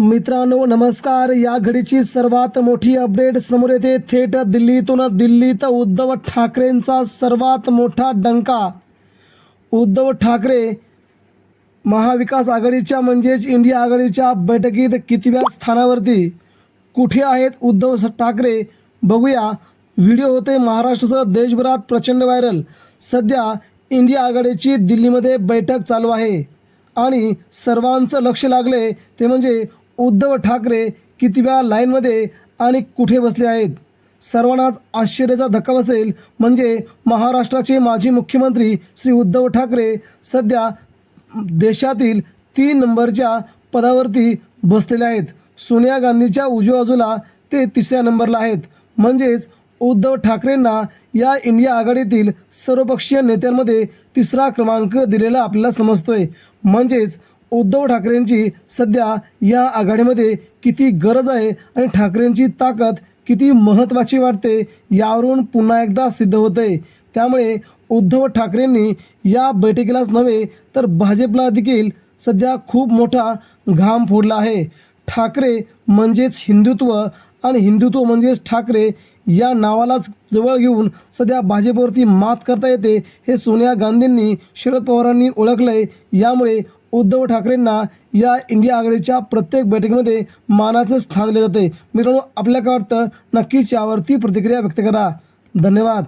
मित्रांनो नमस्कार. या घडीची सर्वात मोठी अपडेट समोर येते. थेट दिल्लीतून दिल्लीत उद्धव ठाकरेंचा सर्वात मोठा डंका. उद्धव ठाकरे महाविकास आघाडीच्या म्हणजेच इंडिया आघाडीच्या बैठकीत कितव्या स्थानावरती? कुठे आहेत उद्धव ठाकरे? बघूया. व्हिडिओ होते महाराष्ट्रासह देशभरात प्रचंड व्हायरल. सध्या इंडिया आघाडीची दिल्लीमध्ये बैठक चालू आहे. आणि सर्वांचं लक्ष लागले ते म्हणजे उद्धव ठाकरे कितव्या लाईनमध्ये आणि कुठे बसले आहेत? सर्वांनाच आश्चर्याचा धक्का बसेल म्हणजे महाराष्ट्राचे माजी मुख्यमंत्री श्री उद्धव ठाकरे सध्या देशातील तीन नंबरच्या पदावरती बसलेले आहेत. सोनिया गांधीच्या उजव्या बाजूला ते तिसऱ्या नंबरला आहेत. म्हणजेच उद्धव ठाकरेंना या इंडिया आघाडीतील सर्वपक्षीय नेत्यांमध्ये तिसरा क्रमांक दिलेला आपल्याला समजतोय. म्हणजेच उद्धव ठाकरेंची सध्या या आघाडीमध्ये किती गरज आहे आणि ठाकरेंची ताकद किती महत्त्वाची वाटते यावरून पुन्हा एकदा सिद्ध होते त्यामुळे उद्धव ठाकरेंनी या बैठकीलाच नव्हे तर भाजपला देखील सध्या खूप मोठा घाम फोडला आहे. ठाकरे म्हणजेच हिंदुत्व आणि हिंदुत्व म्हणजेच ठाकरे या नावालाच जवळ घेऊन सध्या भाजपवरती मात करता येते हे सोनिया गांधींनी शरद पवारांनी ओळखलंय. यामुळे उद्धव ठाकरेंना या इंडिया आघाडीच्या प्रत्येक बैठकीमध्ये मानाचं स्थान दिलं जाते. मित्रांनो आपल्या काय वाटतं? नक्कीच यावरती प्रतिक्रिया व्यक्त करा. धन्यवाद.